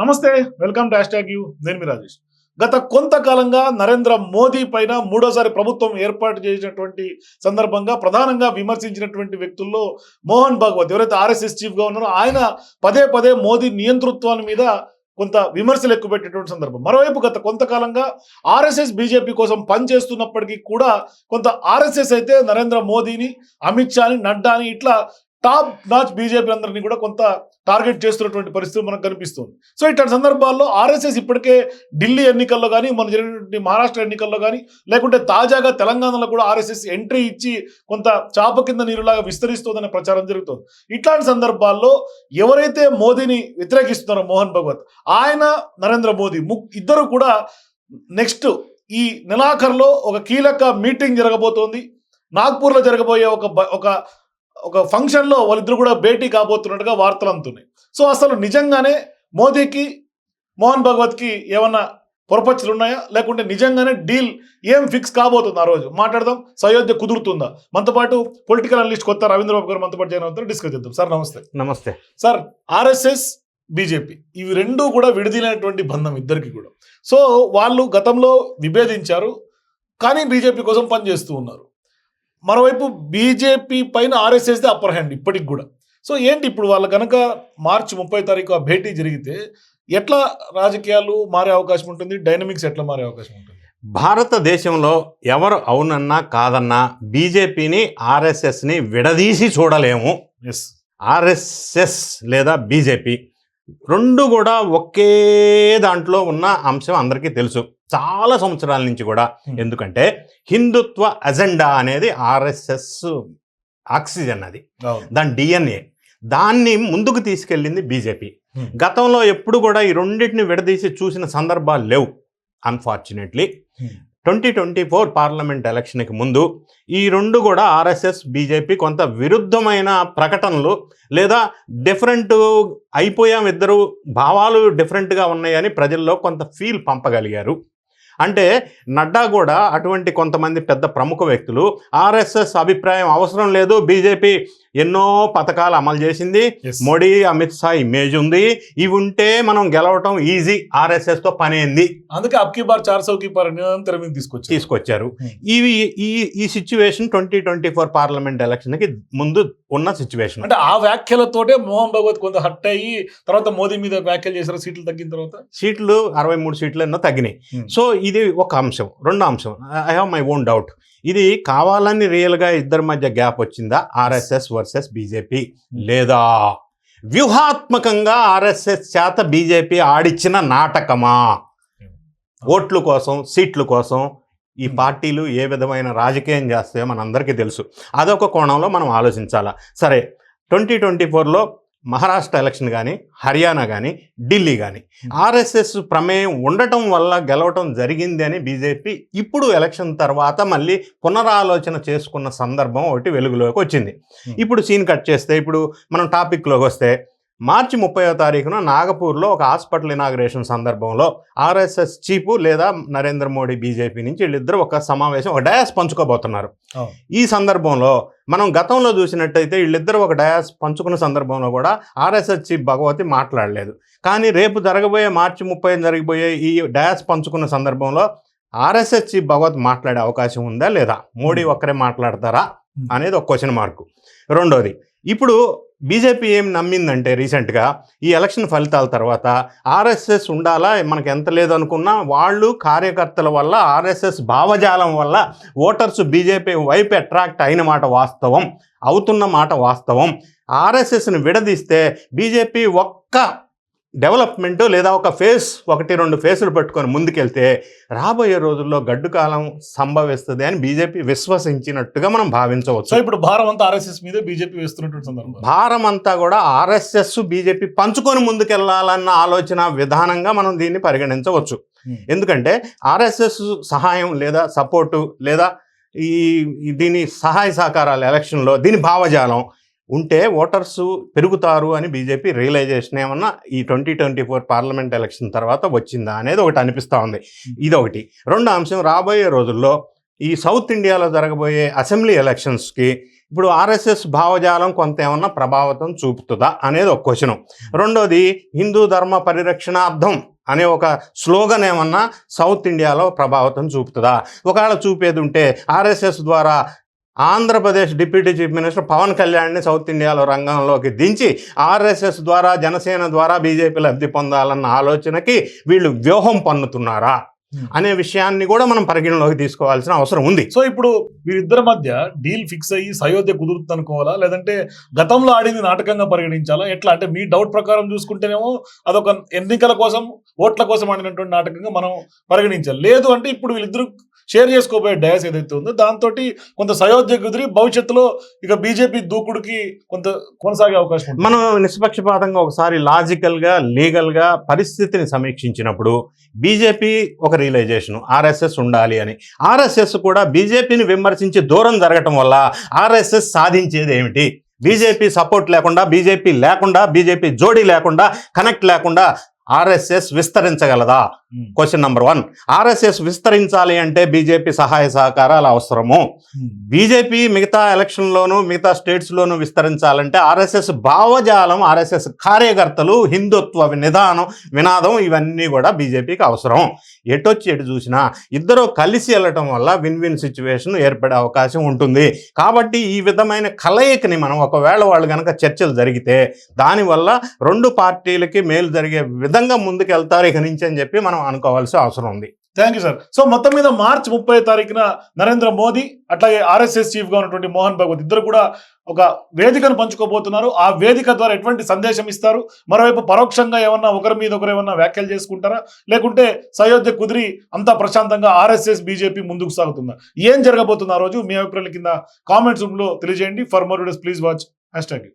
నమస్తే welcome dash tag you. నేను మీ రాజేష్. గత కొంతకాలంగా నరేంద్ర మోదీ పైన మూడోసారి ప్రభుత్వం ఏర్పాటు చేసినటువంటి సందర్భంగా ప్రధానంగా విమర్శించినటువంటి వ్యక్తుల్లో మోహన్ భాగవత్. ఎవరైతే ఆర్ఎస్ఎస్ చీఫ్గా ఉన్నారో ఆయన పదే పదే మోదీ నియంతృత్వాన్ని మీద కొంత విమర్శలు ఎక్కుపెట్టేటువంటి సందర్భం. మరోవైపు గత కొంతకాలంగా ఆర్ఎస్ఎస్ బీజేపీ కోసం పనిచేస్తున్నప్పటికీ కూడా కొంత ఆర్ఎస్ఎస్ అయితే నరేంద్ర మోదీని అమిత్ షాని నడ్డాని ఇట్లా టాప్ నాచ్ బీజేపీ అందరినీ కూడా కొంత టార్గెట్ చేస్తున్నటువంటి పరిస్థితి మనకు కనిపిస్తుంది. సో ఇట్లాంటి సందర్భాల్లో ఆర్ఎస్ఎస్ ఇప్పటికే ఢిల్లీ ఎన్నికల్లో కానీ మన జరిగినటువంటి మహారాష్ట్ర ఎన్నికల్లో కానీ లేకుంటే తాజాగా తెలంగాణలో కూడా ఆర్ఎస్ఎస్ ఎంట్రీ ఇచ్చి కొంత చాప కింద నీరులాగా విస్తరిస్తుందనే ప్రచారం జరుగుతుంది. ఇట్లాంటి సందర్భాల్లో ఎవరైతే మోదీని వ్యతిరేకిస్తున్నారో మోహన్ భగవత్ ఆయన నరేంద్ర మోదీ ము ఇద్దరు కూడా నెక్స్ట్ ఈ నెలాఖరులో ఒక కీలక మీటింగ్ జరగబోతోంది. నాగ్పూర్లో జరగబోయే ఒక ఒక ఒక ఫంక్షన్లో వాళ్ళిద్దరు కూడా భేటీ కాబోతున్నట్టుగా వార్తలు అందుతున్నాయి. సో అసలు నిజంగానే మోదీకి మోహన్ భగవత్కి ఏమన్నా పొరపచ్చులు ఉన్నాయా? లేకుంటే నిజంగానే డీల్ ఏం ఫిక్స్ కాబోతుంది ఆ రోజు? మాట్లాడదాం. సయోధ్య కుదురుతుందా? మనతో పాటు పొలిటికల్ అనలిస్ట్ కొత్త రవీంద్ర బాబు గారు మనతో పాటు జాయిన్ అవుతారు డిస్కస్ చేద్దాం. సార్ నమస్తే. నమస్తే. సార్ ఆర్ఎస్ఎస్ బీజేపీ ఇవి రెండూ కూడా విడదీలైనటువంటి బంధం ఇద్దరికి కూడా. సో వాళ్ళు గతంలో విభేదించారు. కానీ బీజేపీ కోసం పనిచేస్తూ ఉన్నారు. మరోవైపు బీజేపీ పైన ఆర్ఎస్ఎస్దే అప్పర్ హ్యాండ్ ఇప్పటికి కూడా. సో ఏంటి ఇప్పుడు వాళ్ళ కనుక మార్చి ముప్పై తారీఖు ఆ భేటీ జరిగితే ఎట్లా రాజకీయాలు మారే అవకాశం ఉంటుంది? డైనమిక్స్ ఎట్లా మారే అవకాశం ఉంటుంది? భారతదేశంలో ఎవరు అవునన్నా కాదన్నా బీజేపీని ఆర్ఎస్ఎస్ని విడదీసి చూడలేము. ఎస్ ఆర్ఎస్ఎస్ లేదా బీజేపీ రెండు కూడా ఒకే దాంట్లో ఉన్న అంశం అందరికీ తెలుసు. చాలా సంవత్సరాల నుంచి కూడా. ఎందుకంటే హిందుత్వ అజెండా అనేది ఆర్ఎస్ఎస్ ఆక్సిజన్ అది దాని డిఎన్ఏ దాన్ని ముందుకు తీసుకెళ్ళింది బీజేపీ. గతంలో ఎప్పుడు కూడా ఈ రెండింటిని విడదీసి చూసిన సందర్భాలు లేవు unfortunately. Twenty twenty four parliament ఎలక్షన్కి ముందు ఈ రెండు కూడా ఆర్ఎస్ఎస్ బీజేపీ కొంత విరుద్ధమైన ప్రకటనలు లేదా డిఫరెంట్ అయిపోయాం ఇద్దరు భావాలు డిఫరెంట్గా ఉన్నాయని ప్రజల్లో కొంత ఫీల్ పంపగలిగారు అంటే నడ్డా కూడా అటువంటి కొంతమంది పెద్ద ప్రముఖ వ్యక్తులు ఆర్ఎస్ఎస్ అభిప్రాయం అవసరం లేదు బీజేపీ ఎన్నో పథకాలు అమలు చేసింది. మోడీ అమిత్ షా ఇమేజ్ ఉంది. ఇవి ఉంటే మనం గెలవటం ఈజీ ఆర్ఎస్ఎస్తో పని అయింది. అందుకే అబ్కి బార్ చార్ సౌకి బార్ నిరంతరం తీసుకొచ్చి తీసుకొచ్చారు. Hmm. ఇవి ఈ ఈ situation twenty twenty four parliament ఎలక్షన్కి ముందు ఉన్న సిచ్యువేషన్ అంటే ఆ వ్యాఖ్యలతోటే మోహన్ భగవత్ కొంత హట్ అయ్యి తర్వాత మోదీ మీద వ్యాఖ్యలు చేశారు సీట్లు తగ్గిన తర్వాత? సీట్లు అరవై మూడు సీట్లు ఎన్నో తగ్గినాయి. Hmm. సో ఇది ఒక అంశం. రెండో అంశం. I have my own doubt ఇది కావాలని రియల్గా ఇద్దరి మధ్య గ్యాప్ వచ్చిందా? ఆర్ఎస్ఎస్ వర్సెస్ బీజేపీ లేదా? వ్యూహాత్మకంగా ఆర్ఎస్ఎస్ చేత బీజేపీ ఆడిచ్చిన నాటకమా? ఓట్ల కోసం సీట్ల కోసం ఈ Hmm. పార్టీలు ఏ విధమైన రాజకీయం చేస్తాయో మనందరికీ తెలుసు. అదొక కోణంలో మనం ఆలోచించాలా. సరే ట్వంటీ ట్వంటీ ఫోర్లో మహారాష్ట్ర ఎలక్షన్ కానీ హర్యానా కానీ ఢిల్లీ కానీ. ఆర్ఎస్ఎస్ ప్రమేయం ఉండటం వల్ల గెలవటం జరిగింది అని బీజేపీ ఇప్పుడు ఎలక్షన్ తర్వాత మళ్ళీ పునరాలోచన చేసుకున్న సందర్భం ఒకటి వెలుగులోకి వచ్చింది. ఇప్పుడు సీన్ కట్ చేస్తే ఇప్పుడు మనం టాపిక్లోకి వస్తే మార్చి ముప్పైవ తారీఖున నాగపూర్లో ఒక హాస్పిటల్ ఇనాగ్రేషన్ సందర్భంలో ఆర్ఎస్ఎస్ చీఫ్ లేదా నరేంద్ర మోడీ బీజేపీ నుంచి వీళ్ళిద్దరూ ఒక సమావేశం ఒక డయాస్ పంచుకోబోతున్నారు. ఈ సందర్భంలో మనం గతంలో చూసినట్టయితే వీళ్ళిద్దరూ ఒక డయాస్ పంచుకున్న సందర్భంలో కూడా ఆర్ఎస్ఎస్ చీఫ్ భగవతి మాట్లాడలేదు. కానీ రేపు జరగబోయే మార్చి ముప్పై జరగబోయే ఈ డయాస్ పంచుకున్న సందర్భంలో ఆర్ఎస్ఎస్ చీఫ్ భగవత్ మాట్లాడే అవకాశం ఉందా లేదా? మోడీ ఒక్కరే మాట్లాడతారా? అనేది ఒక క్వశ్చన్ మార్కు రెండోది ఇప్పుడు బీజేపీ ఏం నమ్మిందంటే రీసెంట్గా ఈ ఎలక్షన్ ఫలితాల తర్వాత ఆర్ఎస్ఎస్ ఉండాలా? మనకు ఎంత లేదనుకున్నా వాళ్ళు కార్యకర్తల వల్ల ఆర్ఎస్ఎస్ భావజాలం వల్ల ఓటర్స్ బీజేపీ వైపు అట్రాక్ట్ అయిన మాట వాస్తవం అవుతున్న మాట వాస్తవం. ఆర్ఎస్ఎస్ని విడదీస్తే బీజేపీ ఒక్క డెవలప్మెంట్ లేదా ఒక ఫేస్ ఒకటి రెండు ఫేసులు పెట్టుకొని ముందుకెళ్తే రాబోయే రోజుల్లో గడ్డు కాలం సంభవిస్తుంది అని బీజేపీ విశ్వసించినట్టుగా మనం భావించవచ్చు. ఇప్పుడు భారం అంతా ఆర్ఎస్ఎస్ మీద బీజేపీ వేస్తున్నటువంటి సందర్భం. భారం అంతా కూడా ఆర్ఎస్ఎస్ బీజేపీ పంచుకొని ముందుకెళ్ళాలన్న ఆలోచన విధానంగా మనం దీన్ని పరిగణించవచ్చు. ఎందుకంటే ఆర్ఎస్ఎస్ సహాయం లేదా సపోర్టు లేదా ఈ ఈ దీని సహాయ సహకారాలు ఎలక్షన్లో దీని భావజాలం ఉంటే ఓటర్స్ పెరుగుతారు అని బీజేపీ రియలైజేషన్ ఏమన్నా ఈ twenty twenty four parliament election తర్వాత వచ్చిందా అనేది ఒకటి అనిపిస్తూ ఉంది. ఇదొకటి. రెండో అంశం రాబోయే రోజుల్లో ఈ సౌత్ ఇండియాలో జరగబోయే అసెంబ్లీ ఎలక్షన్స్కి ఇప్పుడు ఆర్ఎస్ఎస్ భావజాలం కొంత ఏమన్నా ప్రభావితం చూపుతుందా అనేది ఒక క్వశ్చన్. రెండోది హిందూ ధర్మ పరిరక్షణార్థం అనే ఒక స్లోగన్ ఏమన్నా సౌత్ ఇండియాలో ప్రభావితం చూపుతుందా? ఒకవేళ చూపేది ఉంటే ఆర్ఎస్ఎస్ ద్వారా Andhra Pradesh deputy chief minister Pawan కళ్యాణ్ని సౌత్ ఇండియాలో రంగంలోకి దించి ఆర్ఎస్ఎస్ ద్వారా జనసేన ద్వారా బీజేపీ లబ్ధి పొందాలన్న ఆలోచనకి వీళ్ళు వ్యూహం పన్నుతున్నారా అనే విషయాన్ని కూడా మనం పరిగణలోకి తీసుకోవాల్సిన అవసరం ఉంది. సో ఇప్పుడు వీరిద్దరి మధ్య డీల్ ఫిక్స్ అయ్యి సయోధ్య కుదురుతుంది అనుకోవాలా? లేదంటే గతంలో ఆడింది నాటకంగా పరిగణించాలా? ఎట్లా? అంటే మీ డౌట్ ప్రకారం చూసుకుంటేనేమో అదొక ఎన్నికల కోసం ఓట్ల కోసం ఆడినటువంటి నాటకంగా మనం పరిగణించాలి. లేదు అంటే ఇప్పుడు వీళ్ళిద్దరు షేర్ చేసుకోబోయే డయాస్ ఏదైతే ఉందో దాంతో కొంత సయోధ్య కుదిరి భవిష్యత్తులో ఇక బీజేపీ దూకుడుకి కొంత కొనసాగే అవకాశం మనం నిష్పక్షపాతంగా ఒకసారి లాజికల్గా లీగల్గా పరిస్థితిని సమీక్షించినప్పుడు బీజేపీ ఒక రియలైజేషన్ ఆర్ఎస్ఎస్ ఉండాలి అని. ఆర్ఎస్ఎస్ కూడా బీజేపీని విమర్శించి దూరం జరగటం వల్ల ఆర్ఎస్ఎస్ సాధించేది ఏమిటి? బీజేపీ సపోర్ట్ లేకుండా బీజేపీ లేకుండా బీజేపీ జోడీ లేకుండా కనెక్ట్ లేకుండా ఆర్ఎస్ఎస్ విస్తరించగలదా. క్వశ్చన్ నెంబర్ వన్ ఆర్ఎస్ఎస్ విస్తరించాలి అంటే బీజేపీ సహాయ సహకారాలు అవసరము. ఉమ్. బీజేపీ మిగతా ఎలక్షన్లోను మిగతా స్టేట్స్లోను విస్తరించాలంటే ఆర్ఎస్ఎస్ భావజాలం ఆర్ఎస్ఎస్ కార్యకర్తలు హిందుత్వ నిదానం వినాదం ఇవన్నీ కూడా బీజేపీకి అవసరం. ఎటొచ్చి ఎటు చూసినా ఇద్దరు కలిసి వెళ్ళటం వల్ల విన్ విన్ సిచ్యువేషన్ ఏర్పడే అవకాశం ఉంటుంది. కాబట్టి ఈ విధమైన కలయికని మనం ఒకవేళ వాళ్ళు కనుక చర్చలు జరిగితే దానివల్ల రెండు పార్టీలకి మేలు జరిగే విధంగా ముందుకు ముందుకెళ్తారు ఇక నుంచి అని చెప్పి మనం అనుకోవాల్సిన అవసరం ఉంది. థ్యాంక్ యూ సార్ సో మొత్తం మీద మార్చ్ ముప్పై తారీఖున నరేంద్ర మోదీ అట్లాగే ఆర్ఎస్ఎస్ చీఫ్గా ఉన్నటువంటి మోహన్ భగవత్ ఇద్దరు కూడా ఒక వేదికను పంచుకోబోతున్నారు. ఆ వేదిక ద్వారా ఎటువంటి సందేశం ఇస్తారు? మరోవైపు పరోక్షంగా ఏమన్నా ఒకరి మీద ఒకరు ఏమన్నా వ్యాఖ్యలు చేసుకుంటారా? లేకుంటే సయోధ్య కుదిరి అంతా ప్రశాంతంగా ఆర్ఎస్ఎస్ బీజేపీ ముందుకు సాగుతుందా? ఏం జరగబోతుంది ఆ రోజు మీ అభిప్రాయాల కింద కామెంట్స్ రూమ్లో తెలియజేయండి. For more videos please watch hashtag